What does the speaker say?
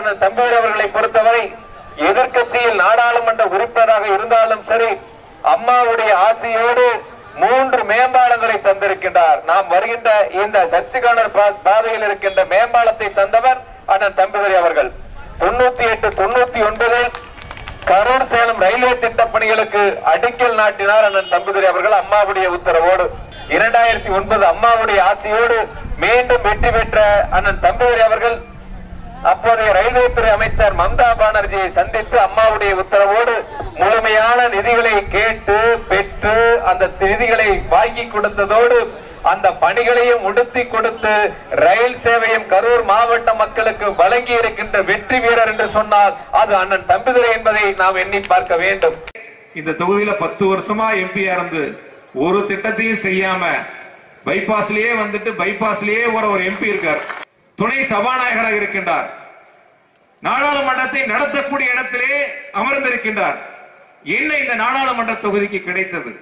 அண்ணன் தம்பியர் அவர்களை பொறுத்தவரை எதிர்கட்சியில் நாடாளுமன்ற உறுப்பினராக இருந்தாலும் சரி அம்மாவுடைய ஆசையோடு மூன்று மேம்பாலங்களை தந்திருக்கின்றார். நாம் வருகின்ற இந்த சர்ச்சுகானர் பாதையில் இருக்கின்ற மேம்பாலத்தை தந்தவர் அண்ணன் தம்பிதுரை அவர்கள். தொண்ணூத்தி எட்டு தொண்ணூத்தி ஒன்பதில் கரூர் சேலம் ரயில்வே திட்ட பணிகளுக்கு அடிக்கல் நாட்டினார் அண்ணன் தம்பிதுரை அவர்கள் அம்மாவுடைய உத்தரவோடு. இரண்டாயிரத்தி ஒன்பது அம்மாவுடைய ஆசையோடு மீண்டும் வெற்றி பெற்ற அண்ணன் தம்பிதுரை அவர்கள் அப்போதைய ரயில்வே துறை அமைச்சர் மம்தா பானர்ஜியை சந்தித்து அம்மாவுடைய உத்தரவோடு முழுமையான நிதிகளை கேட்டு பெற்று அந்த நிதிகளை வாங்கி கொடுத்ததோடு அந்த பணிகளையும் உடுத்தி கொடுத்து ரயில் சேவையும் கரூர் மாவட்ட மக்களுக்கு வழங்கி இருக்கின்ற வெற்றி வீரர் என்று சொன்னால் அது அண்ணன் தம்பிதுரை என்பதை நாம் எண்ணி பார்க்க வேண்டும். இந்த தொகுதியில பத்து வருஷமா எம்பியா இருந்து ஒரு திட்டத்தையும் செய்யாம பைபாஸ்லயே வந்துட்டு பைபாஸ்லயே ஒரு எம்பி இருக்கார். துணை சபாநாயகராக இருக்கின்றார். நாடாளுமன்றத்தை நடத்தக்கூடிய இடத்திலே அமர்ந்திருக்கின்றார். என்ன இந்த நாடாளுமன்ற தொகுதிக்கு கிடைத்தது?